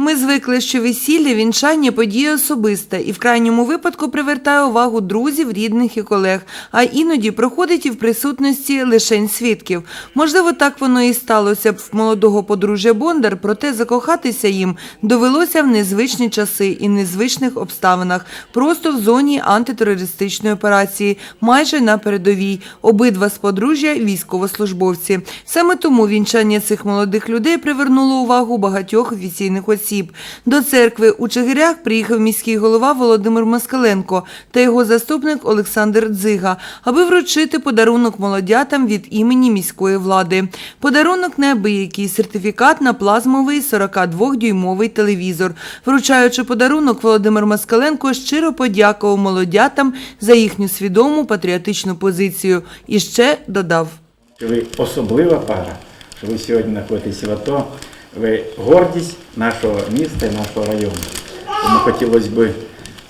Ми звикли, що весілля, вінчання подія особиста і в крайньому випадку привертає увагу друзів, рідних і колег, а іноді проходить і в присутності лишень свідків. Можливо, так воно і сталося б в молодого подружжя Бондар, проте закохатися їм довелося в незвичні часи і незвичних обставинах, просто в зоні антитерористичної операції, майже на передовій. Обидва з подружжя військовослужбовці. Саме тому вінчання цих молодих людей привернуло увагу багатьох офіційних осіб. До церкви у Чигирях приїхав міський голова Володимир Москаленко та його заступник Олександр Дзига, аби вручити подарунок молодятам від імені міської влади. Подарунок неабиякий сертифікат на плазмовий 42-дюймовий телевізор. Вручаючи подарунок, Володимир Москаленко щиро подякував молодятам за їхню свідому патріотичну позицію і ще додав. ви особлива пара, що ви сьогодні знаходитеся в АТО, ви гордість нашого міста і нашого району. Тому хотілося б,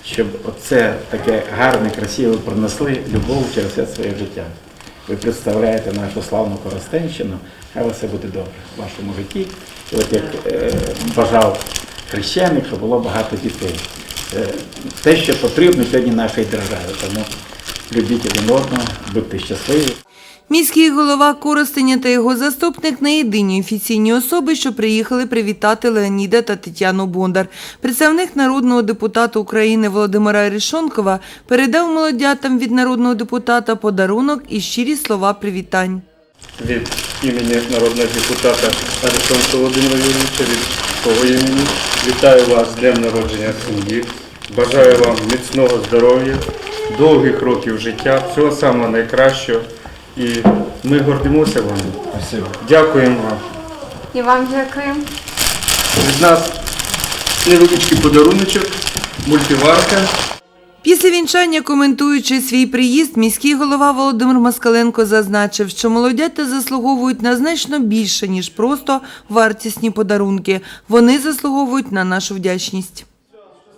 щоб оце таке гарне, красиве пронесли любов через все своє життя. Ви представляєте нашу славну Коростенщину, хай все буде добре в вашому житті. І от як е, бажав хрещеник, щоб було багато дітей. Це те, що потрібно сьогодні нашій державі. Тому любіть один одного, будьте щасливі. Міський голова Коростеня та його заступник не єдині офіційні особи, що приїхали привітати Леоніда та Тетяну Бондар. Представник народного депутата України Володимира Рішонкова передав молодятам від народного депутата подарунок і щирі слова привітань. від імені народного депутата Арестонка Володимира Юрійовича, від свого імені. Вітаю вас з днем народження сім'ї. Бажаю вам міцного здоров'я, довгих років життя, всього самого найкращого. І ми гордимося вами. Дякуємо вам. І вам дякую. Від нас невеличкий подаруночок, мультиварка. Після вінчання, коментуючи свій приїзд, міський голова Володимир Москаленко зазначив, що молодята заслуговують на значно більше, ніж просто вартісні подарунки. Вони заслуговують на нашу вдячність.